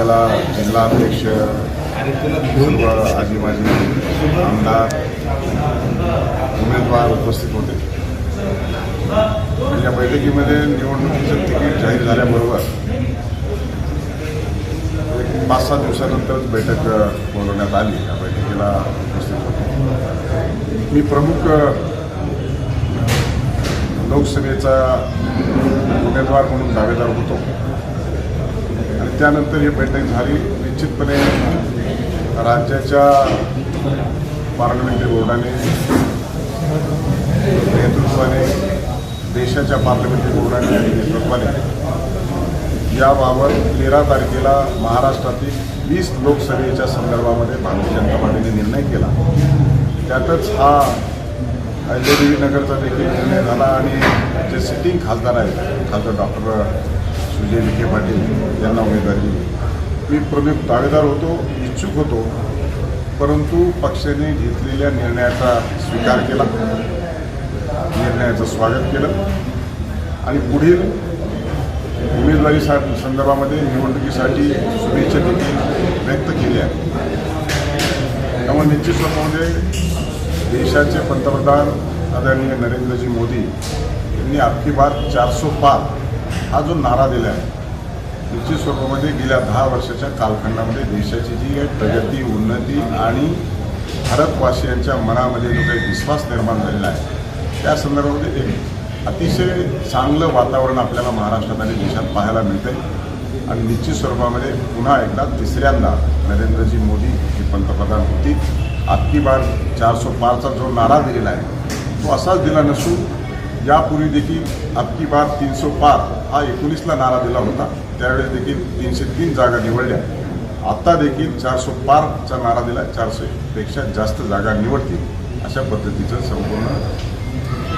त्याला जिल्हाध्यक्ष सर्व आजी माजी आमदार उमेदवार उपस्थित होते. या बैठकीमध्ये निवडणुकीचं तिकीट जाहीर झाल्याबरोबर एक पाच सहा दिवसानंतरच बैठक बोलवण्यात आली. या बैठकीला उपस्थित होते. मी प्रमुख लोकसभेचा उमेदवार म्हणून दावेदार होतो. आणि त्यानंतर ही बैठक झाली. निश्चितपणे राज्याच्या पार्लमेंटरी बोर्डाने नेतृत्वाने देशाच्या पार्लमेंटरी बोर्डाने आणि नेतृत्वाने याबाबत तेरा तारखेला महाराष्ट्रातील वीस लोकसभेच्या संदर्भामध्ये भारतीय जनता पार्टीने निर्णय केला. त्यातच हा अहिल्यादेवी नगरचा देखील निर्णय झाला आणि जे सिटिंग खासदार आहेत खासदार डॉक्टर सुजय विखे पाटील यांना उमेदवारी दिली. मी प्रमुख दावेदार होतो इच्छुक होतो परंतु पक्षाने घेतलेल्या निर्णयाचा स्वीकार केला. निर्णयाचं स्वागत केलं. आणि पुढील उमेदवारी सा संदर्भामध्ये निवडणुकीसाठी शुभेच्छा देखील व्यक्त केल्या त्यामुळे निश्चित स्वरूपामध्ये देशाचे पंतप्रधान आदरणीय नरेंद्रजी मोदी यांनी आपकी बात चारसो पार हा जो नारा दिला आहे निश्चित स्वरूपामध्ये गेल्या दहा वर्षाच्या कालखंडामध्ये देशाची जी काही प्रगती उन्नती आणि भारतवासियांच्या मनामध्ये जो काही विश्वास निर्माण झालेला आहे त्या संदर्भामध्ये एक अतिशय चांगलं वातावरण आपल्याला महाराष्ट्रात आणि देशात पाहायला मिळतंय. आणि निश्चित स्वरूपामध्ये पुन्हा एकदा तिसऱ्यांदा नरेंद्रजी मोदी हे पंतप्रधान होती आत्ती बार चारसो पारचा जो नारा दिलेला आहे तो असाच दिला नसून यापूर्वी देखील अबकी बार तीनशे पार हा एकोणीसला नारा दिला होता. त्यावेळेस देखील तीनशे तीन जागा निवडल्या. आता देखील चारशे पारचा नारा दिला. चारशेपेक्षा जास्त जागा निवडतील अशा पद्धतीचं संपूर्ण